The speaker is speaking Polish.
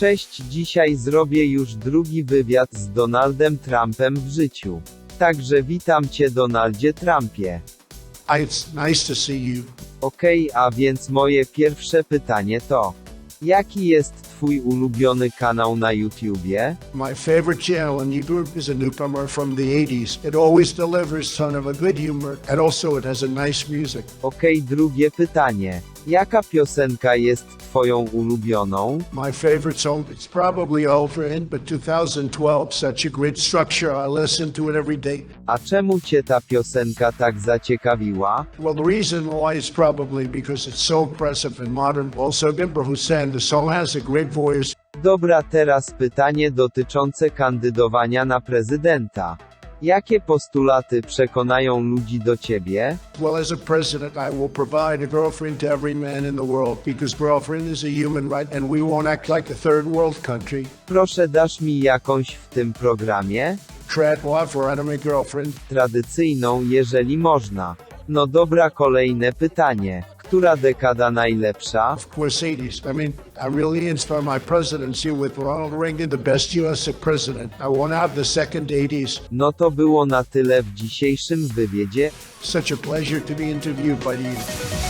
Cześć, dzisiaj zrobię już drugi wywiad z Donaldem Trumpem w życiu. Także witam cię Donaldzie Trumpie. It's nice to see you. Okej, a więc moje pierwsze pytanie to: Jaki jest twój ulubiony kanał na YouTubie? My favorite channel on YouTube is a newcomer from the 80s. It always delivers ton of a good humor, and also it has a nice music. Okej, drugie pytanie. Jaka piosenka jest twoją ulubioną? My favorite song, it's probably over in, but 2012, such a great structure. I listen to it every day. A czemu cię ta piosenka tak zaciekawiła? Well, the reason why is probably because it's so impressive and modern. Also, Gimber Hussein, the song has a great voice. Dobra, teraz pytanie dotyczące kandydowania na prezydenta. Jakie postulaty przekonają ludzi do ciebie? Well, as a president, I will provide a girlfriend to every man in the world because girlfriend is a human right and we won't act like a third world country. Proszę dasz mi jakąś w tym programie? Trad for enemy girlfriend. Tradycyjną, jeżeli można. No dobra, kolejne pytanie. Która dekada najlepsza? Of course, 80s. I mean, I really inspire my presidency with Ronald Reagan, the best U.S. president. I won't have the second 80s. No to było na tyle w dzisiejszym wywiedzie. Such a pleasure to be interviewed by you.